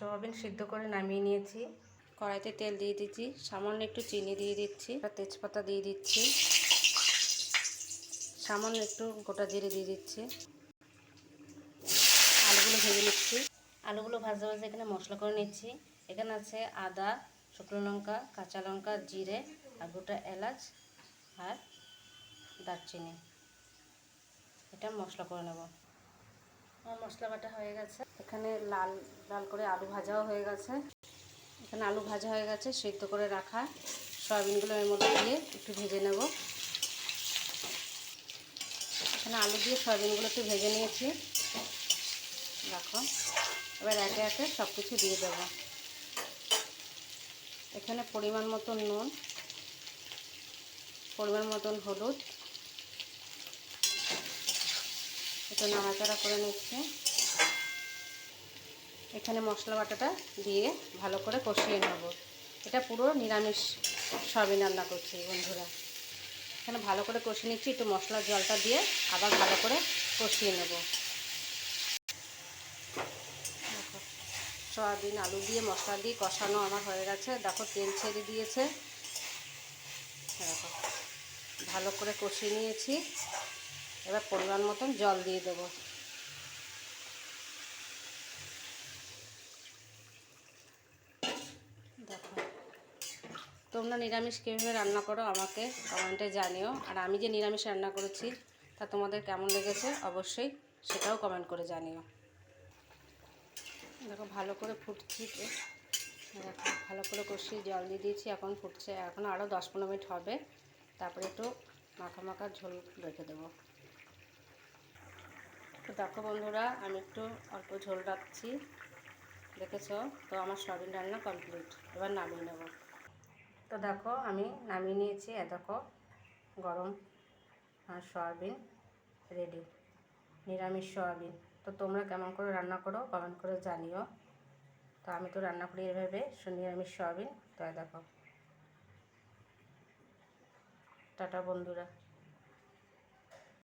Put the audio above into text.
Soybean সিদ্ধ করে নামিয়ে নিয়েছি। কড়াইতে তেল দিয়ে দিচ্ছি, সামান্য একটু চিনি দিয়ে দিচ্ছি তেজপাতা দিয়ে দিচ্ছি, সামান্য একটু গোটা জিরে দিয়ে দিচ্ছি। আলুগুলো ভেজে নিচ্ছি। আলুগুলো ভাজতে ভাজতে এখানে মশলা করে নিচ্ছি। এখানে আছে আদা, শুকনো লঙ্কা, কাঁচা লঙ্কা, জিরে আর গোটা এলাচ আর দারচিনি। এটা মশলা করে নেব। মশলা বাটা হয়ে গেছে। এখানে লাল লাল করে আলু ভাজাও হয়ে গেছে। এখানে আলু ভাজা হয়ে গেছে, সিদ্ধ করে রাখা সয়াবিনগুলো এর মধ্যে দিয়ে একটু ভেজে নেব। এখানে আলু দিয়ে সয়াবিনগুলো একটু ভেজে নিয়েছি। রাখো। এবার একে একে সব কিছু দিয়ে দেব। এখানে পরিমাণ মতন নুন, পরিমাণ মতন হলুদ একটু নাড়াচাড়া করে নিচ্ছে। এখানে মশলা বাটাটা দিয়ে ভালো করে কষিয়ে নেব। এটা পুরো নিরামিষ সয়াবিন রান্না করছি বন্ধুরা। এখানে ভালো করে কষিয়ে নিচ্ছি, একটু মশলার জলটা দিয়ে আবার ভালো করে কষিয়ে নেব। সয়াবিন, আলু দিয়ে মশলা দিয়ে কষানো আমার হয়ে গেছে। দেখো, তেল ছেড়ে দিয়েছে। দেখো, ভালো করে কষিয়ে নিয়েছি। এবার পরিমাণ মতন জল দিয়ে দেবো। দেখো, তোমরা নিরামিষ কীভাবে রান্না করো আমাকে কমেন্টে জানিও। আর আমি যে নিরামিষ রান্না করেছি, তা তোমাদের কেমন লেগেছে অবশ্যই সেটাও কমেন্ট করে জানিও। দেখো, ভালো করে ফুটছি। দেখো, ভালো করে কষিয়ে জল দিয়ে দিয়েছি, এখন ফুটছে। এখন আরও দশ পনেরো মিনিট হবে। তারপরে একটু মাখা মাখা ঝোল রেখে দেবো। তো দেখো বন্ধুরা, আমি একটু অল্প ঝোল রাখছি। দেখেছ? তো আমার সয়াবিন রান্না কমপ্লিট এবার নামিয়ে নেব। তো দেখো, আমি নামিয়ে নিয়েছি, এ দেখো, গরম আর সয়াবিন রেডি নিরামিষ সয়াবিন। তো তোমরা কেমন করে রান্না করো কমেন্ট করে জানিও। তো আমি তো রান্না করি এভাবে নিরামিষ সয়াবিন। তো দেখো। টাটা বন্ধুরা।